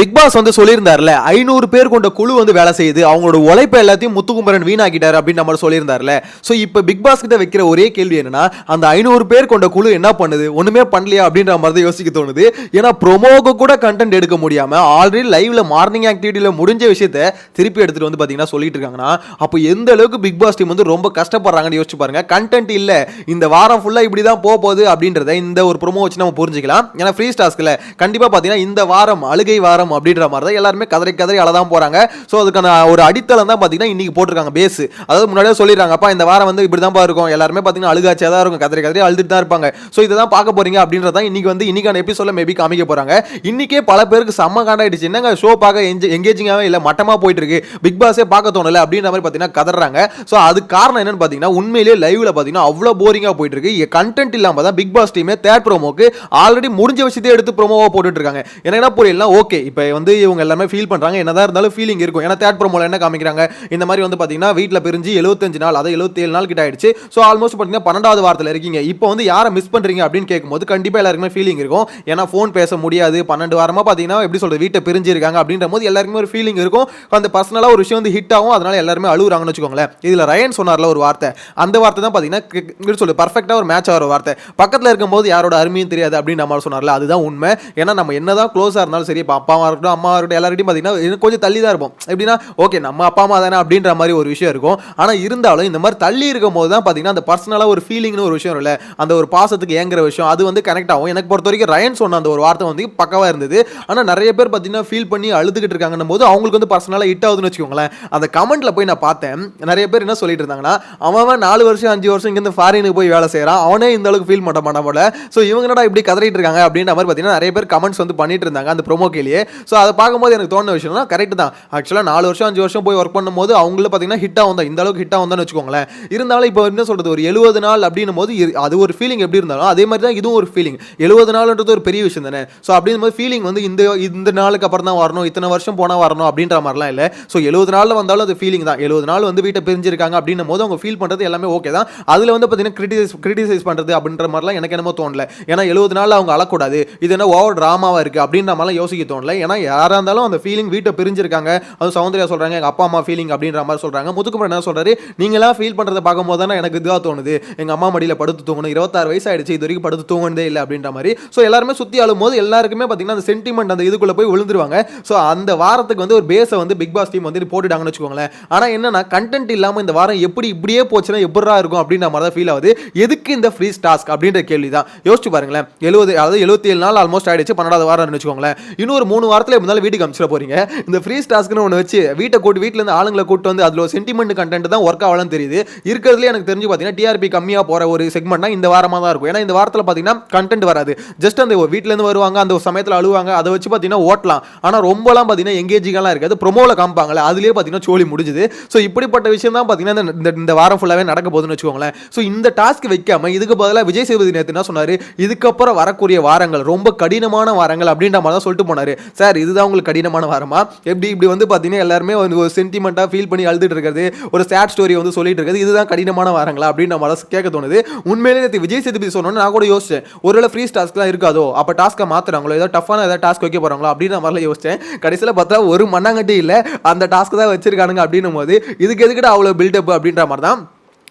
Big pass வந்து சொல்லியிருந்தார்ல ஐநூறு பேர் கொண்ட குழு வந்து வேலை செய்யுது அவங்களோட உழைப்பு எல்லாத்தையும் முத்துக்குமரன் வீணாக்கிட்டார் அப்படின்னு நம்ம சொல்லியிருந்தார்ல. ஸோ இப்போ பிக் பாஸ் கிட்ட வைக்கிற ஒரே கேள்வி என்னன்னா அந்த ஐநூறு பேர் கொண்ட குழு என்ன பண்ணுது? ஒன்றுமே பண்ணலையா அப்படின்ற மாதிரி தான் யோசிக்க தோணுது. ஏன்னா ப்ரொமோக்கு கூட கண்டென்ட் எடுக்க முடியாமல் ஆல்ரெடி லைவ்ல மார்னிங் ஆக்டிவிட்டியில முடிஞ்ச விஷயத்த திருப்பி எடுத்துட்டு வந்து பார்த்தீங்கன்னா சொல்லிட்டு இருக்காங்கன்னா அப்போ எந்த அளவுக்கு பிக் பாஸ் டீம் வந்து ரொம்ப கஷ்டப்படுறாங்கன்னு யோசிச்சு பாருங்க. கண்டென்ட் இல்லை. இந்த வாரம் ஃபுல்லாக இப்படி தான் போக போகுது அப்படின்றத இந்த ஒரு ப்ரொமோ வச்சு நம்ம புரிஞ்சுக்கலாம். ஏன்னா ஃப்ரீ ஸ்டாஸ்கில் கண்டிப்பாக பார்த்தீங்கன்னா இந்த வாரம் அழுகை வாரம் அப்படின்ற மாதிரி தான் எல்லாருமே கதறி கதறி அழதான் போறாங்க. ஸோ அதுக்கான ஒரு அடித்தளம் தான் பாத்தீங்கன்னா இன்னைக்கு போட்டிருக்காங்க பேஸ் அதாவது முன்னாடியே சொல்லிடுறாங்க அப்பா இந்த வாரம் வந்து இப்படி தான் இருக்கும். எல்லாருமே பார்த்தீங்கன்னா அழுகாச்சியாக தான் இருக்கும். கதறி கதறி அழுதுட்டு தான் இருப்பாங்க. ஸோ இதை தான் பார்க்க போறீங்க அப்படின்றதான் இன்னைக்கு வந்து இன்னைக்கான எபிசோட மேபி காமிக்க போறாங்க. இன்றைக்கே பல பேருக்கு செம்ம காண்டாயிடுச்சு என்னங்க ஷோ பார்க்க எங்கேஜிங்காகவே இல்லை மட்டமாக போயிட்டு இருக்கு. பிக் பாஸே பார்க்க தோணலை அப்படின்ற மாதிரி பார்த்தீங்கன்னா கதறாங்க. ஸோ அதுக்கு காரணம் என்னன்னு பார்த்தீங்கன்னா உண்மையிலேயே லைவில் பார்த்தீங்கன்னா அவ்வளோ போரிங்காக போயிட்டு இருக்கு. கண்டென்ட் இல்லாமல் தான் பிக் பாஸ் டீமே தேர்ட் ப்ரோமோக்கு ஆல்ரெடி முடிஞ்ச விஷயத்தை எடுத்து ப்ரோமோவாக போட்டுட்டு இருக்காங்க. எனக்கு என்ன புரியல ஓகே இப்போ இப்போ வந்து இவங்க எல்லாமே ஃபீல் பண்றாங்க என்னதான் இருந்தாலும் ஃபீலிங் இருக்கும். ஏன்னா தேட் ப்ரோமோல என்ன காமிக்கிறாங்க? இந்த மாதிரி வந்து பார்த்தீங்கன்னா வீட்டில் பிரிஞ்சு எழுபத்தஞ்சு நாள் அதாவது எழுபத்தேழு நாள் கிட்ட ஆயிடுச்சு. ஸோ ஆல்மோஸ்ட் பார்த்தீங்கன்னா பன்னெண்டாவது வாரத்தில் இருக்கீங்க. இப்போ வந்து யாரை மிஸ் பண்ணுறீங்க அப்படின்னு கேட்கும்போது கண்டிப்பாக எல்லாருக்குமே ஃபீலிங் இருக்கும். ஏன்னா ஃபோன் பேச முடியாது. பன்னெண்டு வாரமாக பார்த்தீங்கன்னா எப்படி சொல்கிறது வீட்டை பிரிஞ்சிருக்காங்க அப்படின்ற போது எல்லாருக்குமே ஒரு ஃபீலிங் இருக்கும். அந்த பர்சனலாக ஒரு விஷயம் வந்து ஹிட் ஆகும். அதனால எல்லாருமே அழுகுறாங்கன்னு வச்சுக்கோங்களேன். இதில் ரயன் சொன்னார்ல ஒரு வார்த்தை. அந்த வார்த்தை தான் பார்த்தீங்கன்னா எப்படி சொல்லு பர்ஃபெக்டாக ஒரு மேட்ச் ஆகிற வார்த்தை. பக்கத்தில் இருக்கும்போது யாரோட அருமையும் தெரியாது அப்படின்னு நம்ம சொன்னார்ல அதுதான் உண்மை. ஏன்னா நம்ம என்னதான் க்ளோஸாக இருந்தாலும் சரி இப்போ இருக்கட்டும் அம்மா இருக்கட்டும் எல்லார்கிட்டையும் பார்த்தீங்கன்னா இன்னும் கொஞ்சம் தள்ளி தான் இருப்போம். எப்படின்னா ஓகே நம்ம அப்பா அம்மா தானே அப்படின்ற மாதிரி ஒரு விஷயம் இருக்கும். ஆனால் இருந்தாலும் இந்த மாதிரி தள்ளி இருக்கும் போது தான் பார்த்தீங்கன்னா அந்த பர்சனலாக ஒரு ஃபீலிங்னு ஒரு விஷயம் இல்லை அந்த ஒரு பாசத்துக்கு ஏங்குற விஷயம் அது வந்து கனெக்ட் ஆகும். எனக்கு பொறுத்த வரைக்கும் ரயன் சொன்ன அந்த ஒரு வார்த்தை வந்து பக்கவாக இருந்தது. ஆனால் நிறைய பேர் பார்த்தீங்கன்னா ஃபீல் பண்ணி அழுதுகிட்டு இருக்காங்கன்னும் போது அவங்களுக்கு வந்து பர்சனலாக ஹிட் ஆகுதுன்னு வச்சுக்கோங்களேன். அந்த கமெண்ட்டில் போய் நான் பார்த்தேன் நிறைய பேர் என்ன சொல்லிட்டு இருந்தாங்கன்னா அவன் நாலு வருஷம் அஞ்சு வருஷம் இங்கேருந்து ஃபாரினுக்கு போய் வேலை செய்கிறான் அவனே இந்த அளவுக்கு ஃபீல் பண்ண மாட்டான் போல. ஸோ இவங்கடா இப்படி கதறிட்டு இருக்காங்க? அப்படின்ற மாதிரி பார்த்தீங்கன்னா நிறைய பேர் கமெண்ட்ஸ் வந்து பண்ணிட்டு இருந்தாங்க அந்த ப்ரோமோ கேலியே ஸோ அதை பார்க்கும்போது எனக்கு தோணுன விஷயம்னா கரெக்ட் தான். ஆக்சுவலாக நாலு வருஷம் அஞ்சு வருஷம் போய் ஒர்க் பண்ணும்போது அவங்கள பார்த்தீங்கன்னா ஹிட் ஆகும் இந்த அளவுக்கு ஹிட் ஆகும் வச்சுக்கோங்களேன். இருந்தாலும் இப்போ என்ன சொல்கிறது ஒரு எழுபது நாள் அப்படின்னும் போது அது ஒரு ஃபீலிங் எப்படி இருந்தாலும் அதே மாதிரி தான் இதுவும் ஒரு ஃபீலிங் எழுபது நாள்ன்றது ஒரு பெரிய விஷயம் தானே. ஸோ அப்படின்னும் போது ஃபீலிங் வந்து இந்த இந்த நாளுக்கு அப்புறம் தான் வரணும். இத்தனை வருஷம் போனால் வரணும் அப்படின்ற மாதிரிலாம் இல்லை. ஸோ எழுபது நாளில் வந்தாலும் அது ஃபீலிங் தான். எழுபது நாள் வந்து வீட்டை பிரிஞ்சிருக்காங்க அப்படின்னும் போது அவங்க ஃபீல் பண்ணுறது எல்லாமே ஓகே தான். அதில் வந்து பார்த்தீங்கன்னா கிரிட்டிசைஸ் கிரிட்டிசைஸ் பண்ணுறது அப்படின்ற மாதிரிலாம் எனக்கு என்னமோ தோணல. ஏன்னா எழுபது நாள் அவங்க அழக்கூடாது. இது என்ன ஓவர் ட்ராமாவாக இருக்குது அப்படின்ற மாதிரிலாம் யோசிக்க தோணல. ஏன்னா யாராக இருந்தாலும் அந்த ஃபீலிங் வீட்டை பிரிஞ்சிருக்காங்க. அது சௌந்தர்யா சொல்கிறாங்க எங்கள் அப்பா அம்மா ஃபீலிங் அப்படின்ற மாதிரி சொல்கிறாங்க முத்துக்குமரன் என்ன சொல்கிறாரு நீங்களாம் ஃபீல் பண்ணுறதை பார்க்கும்போது தானே எனக்கு இதாக தோணுது. எங்கள் அம்மா மடியில் படுத்து தூங்கணும். இருபத்தாறு வயசு ஆயிடுச்சு இது வரைக்கும் படுத்து தூங்கினதே இல்லை அப்படின்ற மாதிரி. ஸோ எல்லாருமே சுற்றி ஆளும்போது எல்லாருக்குமே பார்த்தீங்கன்னா அந்த சென்டிமெண்ட் அந்த இதுக்குள்ளே போய் விழுந்துருவாங்க. ஸோ அந்த வாரத்துக்கு வந்து ஒரு பேஸை வந்து பிக் பாஸ் டீம் வந்து போட்டுட்டாங்கன்னு வச்சுக்கோங்களேன். ஆனால் என்னன்னா கண்டென்ட் இல்லாமல் இந்த வாரம் எப்படி இப்படியே போச்சுன்னா எப்படா இருக்கும் அப்படின்ற மாதிரி தான் ஃபீல் ஆகுது. எதுக்கு இந்த ஃப்ரீ டாஸ்க் அப்படின்ற கேள்வி தான் யோசிச்சு பாருங்களேன். எழுபது அதாவது எழுபத்தி ஏழு நாள் ஆல்மோஸ்ட் ஆயிடுச்சு. பன்னெண்டாவது வாரம்னு வச்சுக்கோங்களேன். இன்னொரு மூணு வாரத்தில் இருந்தாலும் வீட்டுக்கு அனுப்பிச்சிட போறீங்க. இந்த ஃப்ரீ டாஸ்க்னு ஒன்று வச்சு வீட்டை கூட்டு வீட்டில் ஆளுங்களை கூட்டு வந்து அதில் ஒரு சென்டிமெண்ட் கண்டென்ட் தான் ஒர்க் ஆகலாம் தெரியுது. இருக்கிறதுலே எனக்கு தெரிஞ்சு பார்த்தீங்கன்னா டிஆர்பி கம்மியாக போகிற ஒரு செக்மெண்ட்னா இந்த வாரமாக தான் இருக்கும். ஏன்னா இந்த வாரத்தில் பார்த்தீங்கன்னா கண்டென்ட் வராது. ஜஸ்ட் அந்த வீட்டிலேருந்து வருவாங்க அந்த ஒரு சமயத்தில் அழுவாங்க அதை வச்சு பார்த்தீங்கன்னா ஓட்டலாம். ஆனால் ரொம்பலாம் பார்த்தீங்கன்னா எங்கேஜிங்கெல்லாம் இருக்காது. ப்ரொமோவில் காமிப்பாங்களே அதுலேயே பார்த்தீங்கன்னா சோழி முடிஞ்சுது. ஸோ இப்படிப்பட்ட விஷயம் தான் பார்த்தீங்கன்னா இந்த- இந்த இந்த வாரம் ஃபுல்லாகவே நடக்க போகுதுன்னு வச்சுக்கோங்களேன். ஸோ இந்த டாஸ்க் வைக்காம இதுக்கு பதிலாக விஜய் சேதுபதி நேற்று என்ன சொன்னார்? இதுக்கப்புறம் வரக்கூடிய வாரங்கள் ரொம்ப கடினமான வாரங்கள் அப்படின்ற மாதிரி தான் சொல்லிட்டு போனார். சார் இதுதான் உங்களுக்கு கடினமான வாரமா? எப்படி இப்படி வந்து பார்த்தீங்கன்னா எல்லாருமே ஒரு சென்டிமெண்ட்டாக ஃபீல் பண்ணி அழுதுட்டு இருக்கிறது ஒரு சேட் ஸ்டோரி வந்து சொல்லிட்டு இருக்கிறது இதுதான் கடினமான வாரங்களா அப்படின்னு நம்ம கேட்க தோணுது. உண்மையிலே நேற்று விஜய் சேதுபதி சொன்னோன்னு நான் கூட யோசிச்சேன். ஒருவேளை ஃப்ரீ டாஸ்க்லாம் இருக்காதோ அப்போ டாஸ்க்கை மாற்றுறாங்களோ ஏதோ டஃப்பான ஏதாவது டாஸ்க் வைக்க போறாங்களோ நான் மாதிரிலாம் யோசிச்சேன். கடைசியில் பார்த்தா ஒரு மண்ணாங்கட்டி இல்லை அந்த டாஸ்க்கு தான் வச்சிருக்கானுங்க அப்படின்னும் போது இதுக்கு எதுக்கிட்ட அவ்வளோ பில்டப் அப்படின்ற மாதிரி தான்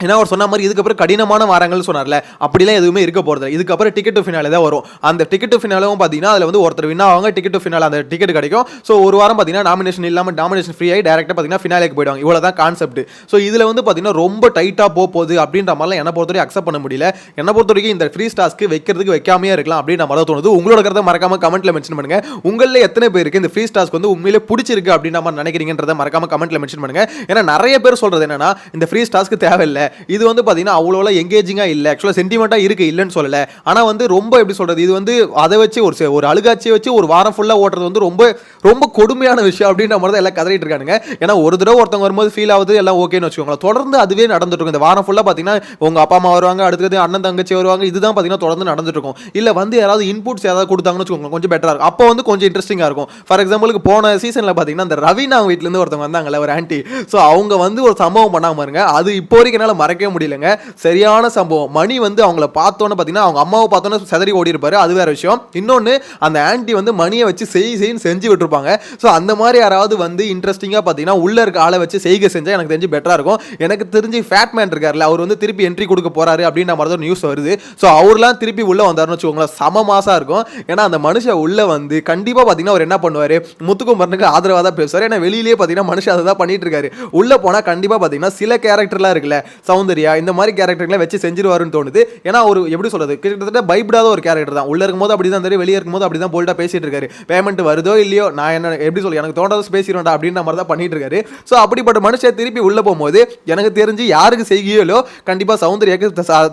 ஏன்னா அவர் சொன்ன மாதிரி இதுக்கப்புறம் கடினமான வாரங்கள் சொன்னார்ல அப்படிலாம் எதுவுமே இருக்க போகிறது இதுக்கப்புறம் டிக்கெட் டு ஃபினாலே தான் வரும். அந்த டிக்கெட் டு ஃபினாலும் பார்த்தீங்கன்னா அதில் வந்து ஒருத்தர் வின் ஆவாங்க டிக்கெட் டு ஃபினால் அந்த டிக்கெட் கிடைக்கும். ஸோ ஒரு வாரம் பார்த்தீங்கன்னா நாமினேஷன் இல்லாமல் நாமினேஷன் ஃப்ரீ ஆகி டேரெக்டாக பார்த்தீங்கன்னா ஃபினாலேக்கு போயிடுவாங்க. இவ்வளோ தான் கான்செப்ட் ஸோ இதில் வந்து பார்த்தீங்கன்னா ரொம்ப டைட்டாக போக போகுது அப்படின்ற மாதிரிலாம் என்னை பொறுத்த வரைக்கும் அக்செப்ட் பண்ண முடியல. என்னை பொறுத்த வரைக்கும் இந்த ஃப்ரீ ஸ்டாஸ்க்கு வைக்கிறதுக்கு வைக்காமையே இருக்கலாம் அப்படின்ற மாதிரி தோணுது. உங்களோட கருத்தை மறக்காம கமெண்ட்டில் மென்ஷன் பண்ணுங்க. உங்களில் எத்தனை பேருக்கு இந்த ஃப்ரீ ஸ்டாஸ்க்கு வந்து உண்மையிலே பிடிச்சிருக்கு அப்படின்ற மாதிரி நினைக்கிறீங்கன்றத மறக்காம கமெண்ட்டில் மென்ஷன் பண்ணுங்கள் ஏன்னா நிறைய பேர் சொல்கிறது என்னன்னா இந்த ஃப்ரீ ஸ்டாஸ்க்கு தேவையில்லை. இது வந்து பார்த்தீங்கன்னா அவ்வளோலாம் எங்கேஜிங்காக இல்லை. ஆக்சுவலாக சென்டிமெண்ட்டாக இருக்கு இல்லைன்னு சொல்லலை. ஆனால் வந்து ரொம்ப எப்படி சொல்றது இது வந்து அதை வச்சு ஒரு ஒரு அழுகாட்சியை வச்சு ஒரு வாரம் ஃபுல்லாக ஓட்டுறது வந்து ரொம்ப ரொம்ப கொடுமையான விஷயம் அப்படின்ற மாதிரி தான் எல்லாம் கதறிட்டு இருக்கானுங்க. ஏன்னா ஒரு தடவை ஒருத்தவங்க வரும்போது ஃபீல் ஆகுது எல்லாம் ஓகேன்னு வச்சுக்கோங்களேன். தொடர்ந்து அதுவே நடந்துட்டு இருக்கும் இந்த வாரம் ஃபுல்லாக பார்த்தீங்கன்னா உங்க அப்பா அம்மா வருவாங்க அடுத்தது அண்ணன் தங்கச்சி வருவாங்க இதுதான் பார்த்தீங்கன்னா தொடர்ந்து நடந்துட்டு இருக்கும் இல்லை வந்து யாராவது இன்புட்ஸ் ஏதாவது கொடுத்தாங்கன்னு வச்சுக்கோங்க கொஞ்சம் பெட்டராக இருக்கும். அப்போ வந்து கொஞ்சம் இன்ட்ரெஸ்டிங்காக இருக்கும். ஃபார் எக்ஸாம்பிளுக்கு போன சீசனில் பார்த்தீங்கன்னா இந்த ரவினா வீட்டிலேருந்து ஒருத்தவங்க வந்தாங்கல்ல ஒரு ஆண்டி ஸோ அவங்க வந்து ஒரு சம்பவம் பண்ணாமல் பாருங்க. அது இப்போ வரைக்கும் என்னால் மறக்கவே முடியலங்க. சரியான சம்பவம். மணி வந்து அவங்கள பார்த்தோன்னு பார்த்தீங்கன்னா அவங்க அம்மாவை பார்த்தோன்னே செதறி ஓடி இருப்பாரு அது வேற விஷயம். இன்னொன்று அந்த ஆன்ட்டி வந்து மணியை வச்சு செய் செய்ன்னு செஞ்சு விட்டுருப்பாங்க. ஸோ அந்த மாதிரி யாராவது வந்து இன்ட்ரெஸ்டிங்காக பார்த்தீங்கன்னா உள்ள இருக்க ஆளை வச்சு செய்கை செஞ்சால் எனக்கு தெரிஞ்சு பெட்டராக இருக்கும். எனக்கு தெரிஞ்சு ஃபேட் மேன் இருக்கார்ல அவர் வந்து திருப்பி என்ட்ரி கொடுக்க போறாரு அப்படின்ற மாதிரி தான் நியூஸ் வருது. ஸோ அவர்லாம் திருப்பி உள்ள வந்தார்னு வச்சுக்கோங்களேன் சம மாசாக இருக்கும். ஏன்னா அந்த மனுஷன் உள்ள வந்து கண்டிப்பாக பார்த்தீங்கன்னா அவர் என்ன பண்ணுவார்? முத்துக்குமரனுக்கு ஆதரவாக தான் பேசுவார். ஏன்னா வெளியிலேயே பார்த்தீங்கன்னா மனுஷன் அதை தான் பண்ணிட்டு இருக்காரு. உள்ள போனால் கண்டிப்பாக பார்த்தீங்கன்னா சில கேரக்டர்லாம் இருக்குல்ல சௌந்தர்யா இந்த மாதிரி கேரக்டர்களை வச்சு செஞ்சிருவாருன்னு தோணுது. ஏன்னா ஒரு எப்படி சொல்றது? கிட்டத்தட்ட பயப்படாத ஒரு கேரக்டர் தான். உள்ள இருக்கும்போது அப்படி தான் தெரியும் வெளியே இருக்கும்போது அப்படி தான் போல்ட்டா பேசிட்டு இருக்காரு. பேமெண்ட் வருதோ இல்லையோ நான் என்ன எப்படி சொல்ல எனக்கு தோண்டாத பேசிடுவேன்டா அப்படின்ற மாதிரி தான் பண்ணிட்டு இருக்காரு. ஸோ அப்படிப்பட்ட மனுஷன் திருப்பி உள்ள போகும்போது எனக்கு தெரிஞ்சு யாருக்கு செய்கையிலோ கண்டிப்பாக சௌந்தர்யாக்கு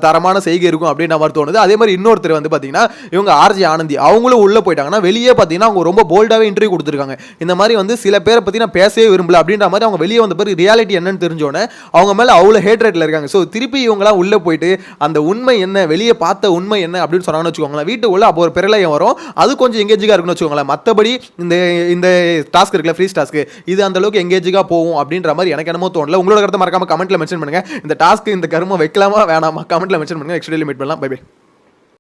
தரமான செய்கை இருக்கும் அப்படின்ற மாதிரி தோணுது. அதே மாதிரி இன்னொருத்தர் வந்து பார்த்தீங்கன்னா இவங்க ஆர்ஜி ஆனந்தி அவங்களும் உள்ள போயிட்டாங்கன்னா வெளியே பார்த்தீங்கன்னா அவங்க ரொம்ப போல்டாகவே இன்டர்வியூ கொடுத்துருக்காங்க. இந்த மாதிரி வந்து சில பேரை பற்றி நான் பேசவே விரும்பல அப்படின்ற மாதிரி அவங்க வெளியே வந்த பிறகு ரியாலிட்டி என்னன்னு தெரிஞ்சோன்னே அவங்க மேலே அவ்வளோ ஹேட் இருக்காங்க. ஸோ திருப்பி இவங்களாம் உள்ளே போயிட்டு அந்த உண்மை என்ன வெளியே பார்த்த உண்மை என்ன அப்படின்னு சொன்னாங்கன்னு வச்சுக்கோங்களேன் வீட்டு உள்ள அப்போ ஒரு பிரளயம் வரும். அது கொஞ்சம் எங்கேஜிக்காக இருக்குன்னு வச்சுக்கோங்களேன். மற்றபடி இந்த இந்த டாஸ்க் இருக்குல்ல ஃப்ரீ டாஸ்க்கு இது அந்த அளவுக்கு எங்கேஜிக்காக போகும் அப்படின்ற மாதிரி எனக்கு என்னமோ தோணல. உங்களோட கருத்தை மறக்காம கமெண்ட்டில் மென்ஷன் பண்ணுங்க. இந்த டாஸ்க்கு இந்த கருமை வைக்கலாமா வேணாமா கமெண்ட்ல மென்ஷன் பண்ணுங்க. நெக்ஸ்ட் டேல மீட் பண்ணலாம். Bye by